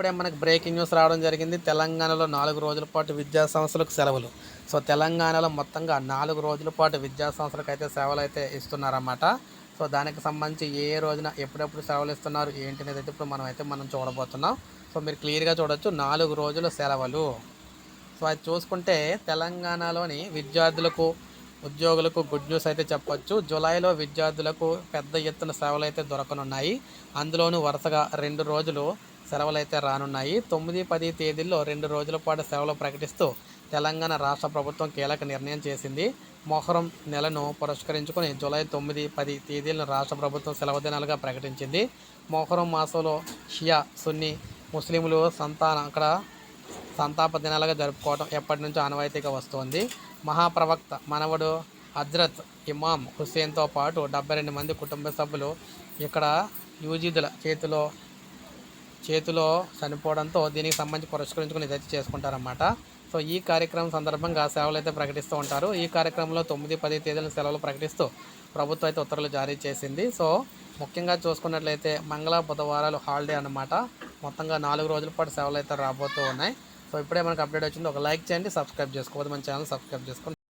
ఇప్పుడే మనకు breaking news రావడం జరిగింది. తెలంగాణలో నాలుగు రోజుల పాటు విద్యా సంస్థలకు సెలవులు. సో తెలంగాణలో మొత్తంగా నాలుగు రోజుల పాటు విద్యా సంస్థలకు అయితే సేవలు అయితే ఇస్తున్నారన్నమాట. సో దానికి సంబంధించి ఏ ఏ రోజున ఎప్పుడెప్పుడు సెలవులు ఇస్తున్నారు ఏంటి అనేది అయితే ఇప్పుడు మనం అయితే మనం చూడబోతున్నాం. సో మీరు క్లియర్గా చూడొచ్చు. నాలుగు రోజుల సెలవులు. సో అది చూసుకుంటే తెలంగాణలోని విద్యార్థులకు ఉద్యోగులకు గుడ్ న్యూస్ అయితే చెప్పొచ్చు. జూలైలో విద్యార్థులకు పెద్ద ఎత్తున సేవలు అయితే దొరకనున్నాయి. అందులోనూ వరుసగా రెండు రోజులు సెలవులు అయితే రానున్నాయి. తొమ్మిది పది తేదీల్లో రెండు రోజుల పాటు సెలవులు ప్రకటిస్తూ తెలంగాణ రాష్ట్ర ప్రభుత్వం కీలక నిర్ణయం చేసింది. మొహరం నెలను పురస్కరించుకొని జూలై తొమ్మిది పది తేదీలను రాష్ట్ర ప్రభుత్వం సెలవు దినాలుగా ప్రకటించింది. మొహరం మాసంలో షియా సున్ని ముస్లింలు సంతాన అక్కడ సంతాప దినాలుగా జరుపుకోవడం ఎప్పటి నుంచో ఆనవాయితీగా వస్తోంది. మహాప్రవక్త మనవడు హజ్రత్ ఇమాం హుస్సేన్తో పాటు డెబ్బై రెండు మంది కుటుంబ సభ్యులు ఇక్కడ యూజీదుల చేతిలో చేతిలో చనిపోవడంతో దీనికి సంబంధించి పురస్కరించుకుని ఇదైతే చేసుకుంటారన్నమాట. సో ఈ కార్యక్రమం సందర్భంగా సేవలు అయితే ప్రకటిస్తూ ఉంటారు. ఈ కార్యక్రమంలో తొమ్మిది పది తేదీల సెలవులు ప్రకటిస్తూ ప్రభుత్వం అయితే ఉత్తర్వులు జారీ చేసింది. సో ముఖ్యంగా చూసుకున్నట్లయితే మంగళ బుధవారాలు హాలిడే అన్నమాట. మొత్తంగా నాలుగు రోజుల పాటు సేవలు అయితే రాబోతూ ఉన్నాయి. సో ఇప్పుడే మనకు అప్డేట్ వచ్చింది. ఒక లైక్ చేయండి సబ్స్క్రైబ్ చేసుకోవద్దు. మన ఛానల్ సబ్స్క్రైబ్ చేసుకోండి.